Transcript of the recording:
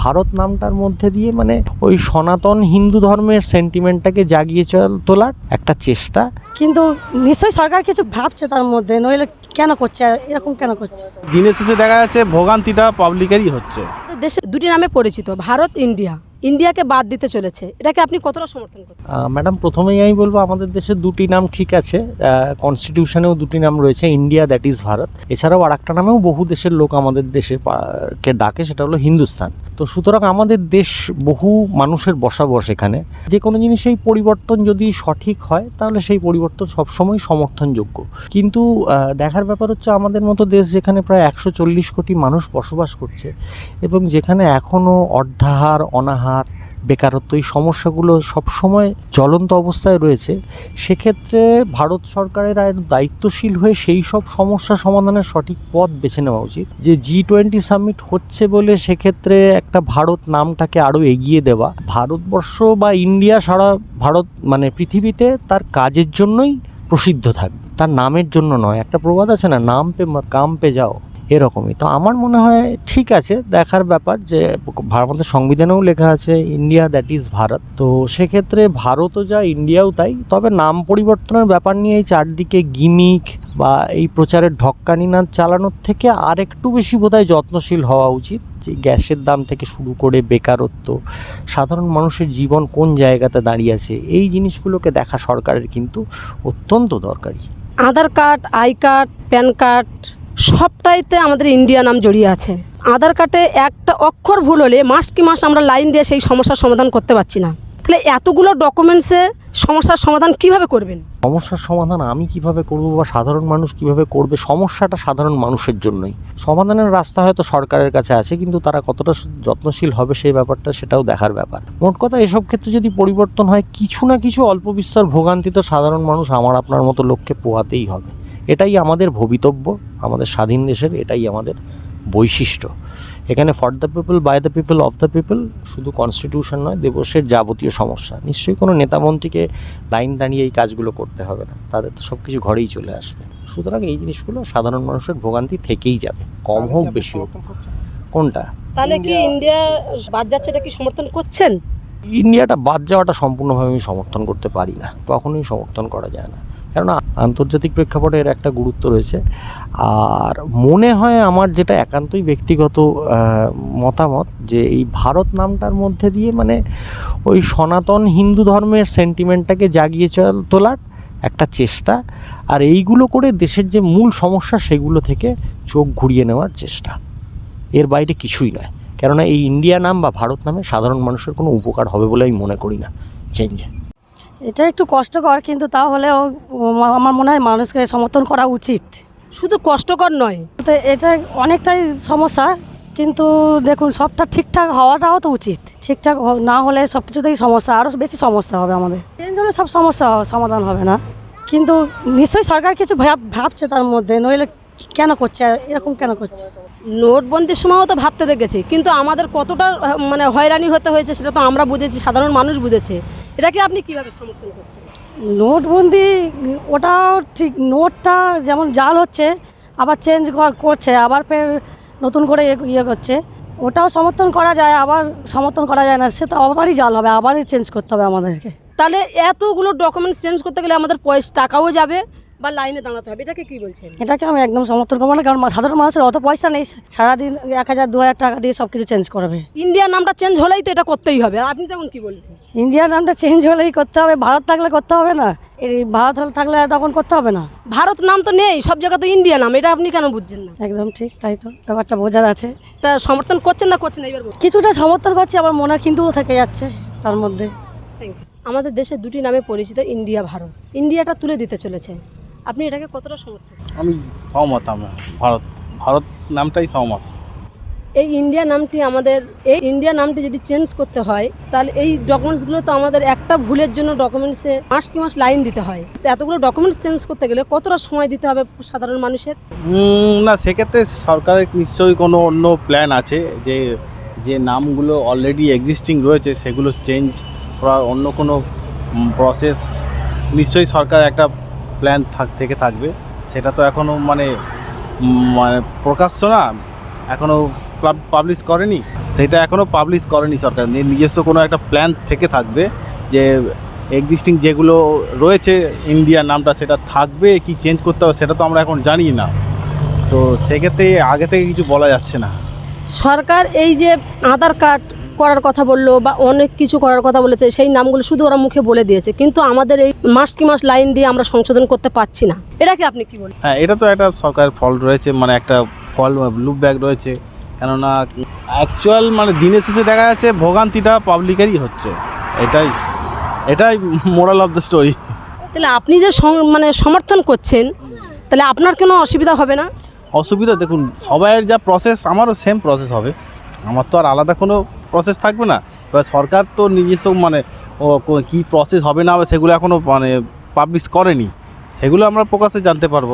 ভারত নামটার মধ্যে দিয়ে মানে ওই সনাতন হিন্দু ধর্মের সেন্টিমেন্টটাকে জাগিয়ে চল- তোলার একটা চেষ্টা। কিন্তু নিশ্চয়ই সরকার কিছু ভাবছে তার মধ্যে নইলে কেন করছে এরকম কেন করছে? দিনের শেষে দেখা যাচ্ছে ভোগান্তিটা পাবলিকেরই হচ্ছে। দেশে দুটি নামে পরিচিত ভারত ইন্ডিয়া। ইন্ডিয়াকে বাদ দিতে চলেছে। এটাকে আপনি কতটা সমর্থন করেন ম্যাডাম, প্রথমেই আমি বলব, আমাদের দেশে দুটি নাম ঠিক আছে। কনস্টিটিউশনেও দুটি নাম রয়েছে, ইন্ডিয়া দ্যাট ইজ ভারত। এছাড়াও আর একটা নামেও বহু দেশের লোক আমাদের দেশে কে ডাকে, সেটা হলো হিন্দুস্তান। তো সুতরাং আমাদের দেশ বহু মানুষের বসাবস এখানে। যে কোনো জিনিসেই পরিবর্তন যদি সঠিক হয়, তাহলে সেই পরিবর্তন সবসময় সমর্থনযোগ্য। কিন্তু দেখার ব্যাপার হচ্ছে, আমাদের মতো দেশ যেখানে প্রায় একশো চল্লিশ কোটি মানুষ বসবাস করছে, এবং যেখানে এখনও অর্ধাহার, অনাহার বেকারত্ব এই সমস্যাগুলো সবসময় জ্বলন্ত অবস্থায় রয়েছে। সেক্ষেত্রে ভারত সরকারের আর দায়িত্বশীল হয়ে সেই সব সমস্যা সমাধানের সঠিক পথ বেছে নেওয়া উচিত। যে জি টোয়েন্টি সামিট হচ্ছে বলে সেক্ষেত্রে একটা ভারত নামটাকে আরও এগিয়ে দেওয়া। ভারতবর্ষ বা ইন্ডিয়া সারা ভারত মানে পৃথিবীতে তার কাজের জন্যই প্রসিদ্ধ থাকবে তার নামের জন্য নয়। একটা প্রবাদ আছে না নাম পে কাম পে যাও। এরকমই। তো আমার মনে হয় ঠিক আছে, দেখার ব্যাপার যে আমাদের সংবিধানেও লেখা আছে ইন্ডিয়া, দ্যাট ইজ ভারত। তো সেক্ষেত্রে ভারতও যা, ইন্ডিয়াও তাই। তবে নাম পরিবর্তনের ব্যাপার নিয়ে এই চারদিকে গিমিক বা এই প্রচারের ঢক্কানি নাচ চালানোর থেকে আর একটু বেশি বোধহয় যত্নশীল হওয়া উচিত। যে গ্যাসের দাম থেকে শুরু করে বেকারত্ব, সাধারণ মানুষের জীবন কোন জায়গাতে দাঁড়িয়ে আছে, এই জিনিসগুলোকে দেখা সরকারের কিন্তু অত্যন্ত দরকারি। Aadhaar card, I card, PAN card সবটাইতে আমাদের ইন্ডিয়া নাম জড়িয়ে আছে। আধার কার্ডে একটা অক্ষর ভুল হলে মাস কি মাস আমরা লাইন দিয়ে সেই সমস্যার সমাধান করতে পারছি না। তাহলে এতগুলো ডকুমেন্টসে সমস্যার সমাধান কীভাবে করবেন? সমস্যার সমাধান আমি কীভাবে করব বা সাধারণ মানুষ কীভাবে করবে, সমস্যাটা সাধারণ মানুষের জন্যই। সমাধানের রাস্তা হয়তো সরকারের কাছে আছে, কিন্তু তারা কতটা যত্নশীল হবে সেই ব্যাপারটা সেটাও দেখার ব্যাপার। মোট কথা এসব ক্ষেত্রে যদি পরিবর্তন হয়, কিছু না কিছু অল্প বিস্তর ভোগান্তি তো সাধারণ মানুষ আমার, আপনার মতো লক্ষ্যে পোয়াতেই হবে। এটাই আমাদের ভবিতব্য আমাদের স্বাধীন দেশের এটাই আমাদের বৈশিষ্ট্য। এখানে for the people by the people of the people শুধু কনস্টিটিউশন নয় দেবশের যাবতীয় সমস্যা। নিশ্চয়ই কোনো নেতামন্ত্রীকে লাইন দাঁড়িয়ে এই কাজগুলো করতে হবে না। তাদের তো সব কিছু ঘরেই চলে আসবে। সুতরাং এই জিনিসগুলো সাধারণ মানুষের ভোগান্তি থেকেই যাবে কম হোক বেশি হোক। কোনটা? তাহলে কি ইন্ডিয়া বাদ যাচ্ছে এটা কি সমর্থন করছেন? ইন্ডিয়াটা বাদ যাওয়াটা সম্পূর্ণভাবে আমি সমর্থন করতে পারি না। কখনোই সমর্থন করা যায় না। কেননা আন্তর্জাতিক প্রেক্ষাপটে এর একটা গুরুত্ব রয়েছে। আর মনে হয় আমার যেটা একান্তই ব্যক্তিগত মতামত যে এই ভারত নামটার মধ্যে দিয়ে মানে ওই সনাতন হিন্দু ধর্মের সেন্টিমেন্টটাকে জাগিয়ে তোলার একটা চেষ্টা আর এইগুলো করে দেশের যে মূল সমস্যা সেগুলো থেকে চোখ ঘুরিয়ে নেওয়ার চেষ্টা। এর বাইরে কিছুই নয়। কেননা এই ইন্ডিয়া নাম বা ভারত নামে সাধারণ মানুষের কোনো উপকার হবে বলে আমি মনে করি না। চেঞ্জ এটা একটু কষ্টকর কিন্তু তাহলেও আমার মনে হয় মানুষকে সমর্থন করা উচিত। শুধু কষ্টকর নয়। তো এটা অনেকটাই সমস্যা কিন্তু দেখুন সবটা ঠিকঠাক হওয়াটাও তো উচিত। ঠিকঠাক না হলে সব কিছুতেই সমস্যা আরও বেশি সমস্যা হবে আমাদের। চেঞ্জ হলে সব সমস্যা সমাধান হবে না। কিন্তু নিশ্চয়ই সরকার কিছু ভাব ভাবছে তার মধ্যে নইলে কেন করছে? এরকম কেন করছে? নোটবন্দির সময়ও তো ভাবতে দেখেছি কিন্তু আমাদের কতটা মানে হয়রানি হতে হয়েছে সেটা তো আমরা বুঝেছি সাধারণ মানুষ বুঝেছে। এটাকে আপনি কীভাবে সমর্থন করছেন? নোটবন্দি ওটাও ঠিক নোটটা যেমন জাল হচ্ছে আবার চেঞ্জ করছে আবার ফের নতুন করে ইয়ে- করছে ওটাও সমর্থন করা যায় আবার সমর্থন করা যায় না সে তো আবারই জাল হবে আবারই চেঞ্জ করতে হবে আমাদেরকে। তাহলে এতগুলো ডকুমেন্টস চেঞ্জ করতে গেলে আমাদের পয়সা টাকাও যাবে বা লাইনে দাঁড়াতে হবে এটাকে কি বলছেন? এটাকে আমি একদম সমর্থন করব না কারণ সাধারণ মানুষের অত পয়সা নেই সারাদিন এক হাজার দু হাজার টাকা দিয়ে সব কিছু চেঞ্জ করবে। ইন্ডিয়ার নামটা চেঞ্জ হলেই তো এটা করতেই হবে আপনি তখন কি বলবেন? ইন্ডিয়ার নামটা চেঞ্জ হলেই করতে হবে ভারত থাকলে করতে হবে না? এই ভারত হলে থাকলে তখন করতে হবে না? ভারত নাম তো নেই সব জায়গায় তো ইন্ডিয়া নাম এটা আপনি কেন বুঝছেন না? একদম ঠিক তাই তো ব্যাপারটা বোঝার আছে। তা সমর্থন করছেন না করছেন এবার কিছুটা সমর্থন করছি আবার মনে কিন্তু থেকে যাচ্ছে তার মধ্যে। আমাদের দেশে দুটি নামে পরিচিত ইন্ডিয়া ভারত। ইন্ডিয়াটা তুলে দিতে চলেছে। আপনি এটাকে কতটা সমর্থন আমি সহমত আমি। ভারত ভারত নামটাই সহমত। এই ইন্ডিয়া নামটি আমাদের এই ইন্ডিয়া নামটি যদি চেঞ্জ করতে হয় তাহলে এই ডকুমেন্টসগুলো তো আমাদের একটা ভুলের জন্য ডকুমেন্টসে মাস কি মাস লাইন দিতে হয়। তো এতগুলো ডকুমেন্টস চেঞ্জ করতে গেলে কতটা সময় দিতে হবে সাধারণ মানুষের? না সেক্ষেত্রে সরকারের নিশ্চয়ই কোনো অন্য প্ল্যান আছে যে যে নামগুলো অলরেডি এক্সিস্টিং রয়েছে সেগুলো চেঞ্জ করার অন্য কোনো প্রসেস নিশ্চয়ই সরকার একটা প্ল্যান থাক, থেকে থাকবে। সেটা তো এখনও মানে মানে প্রকাশ্য না এখনও পাবলিশ করেনি। সেটা এখনও পাবলিশ করেনি সরকার। নিজস্ব কোনো একটা প্ল্যান থেকে থাকবে যে এক্সিস্টিং যেগুলো রয়েছে ইন্ডিয়া নামটা সেটা থাকবে, কি চেঞ্জ করতে হবে সেটা তো আমরা এখন জানি না। তো সেক্ষেত্রে আগে থেকে কিছু বলা যাচ্ছে না। সরকার এই যে আধার কার্ড করার কথা বলল বা অনেক কিছু করার কথা বলেছে সেই নামগুলো শুধু ওরা মুখে বলে দিয়েছে। কিন্তু আমাদের এই মাস কি মাস লাইন দিয়ে আমরা সংশোধন করতে পারছি না। এটা কি আপনি কি বলেন হ্যাঁ এটা তো একটা সরকারের ফল রয়েছে মানে একটা ফল লুপ ব্যাগ রয়েছে। কেননা অ্যাকচুয়াল মানে দিনের শেষে দেখা যাচ্ছে ভোগান্তিটা পাবলিকেরই হচ্ছে। এটাই এটাই মোরাল অফ দ্য স্টোরি তাহলে আপনি যে মানে সমর্থন করছেন তাহলে আপনার কোনো অসুবিধা হবে না? অসুবিধা দেখুন সবাইয়ের যা প্রসেস আমারও সেম প্রসেস হবে। আমার তো আর আলাদা কোনো প্রসেস থাকবে না? এবার সরকার তো নিজস্ব মানে কী প্রসেস হবে না সেগুলো এখনও মানে পাবলিশ করেনি। সেগুলো আমরা প্রকাশে জানতে পারব।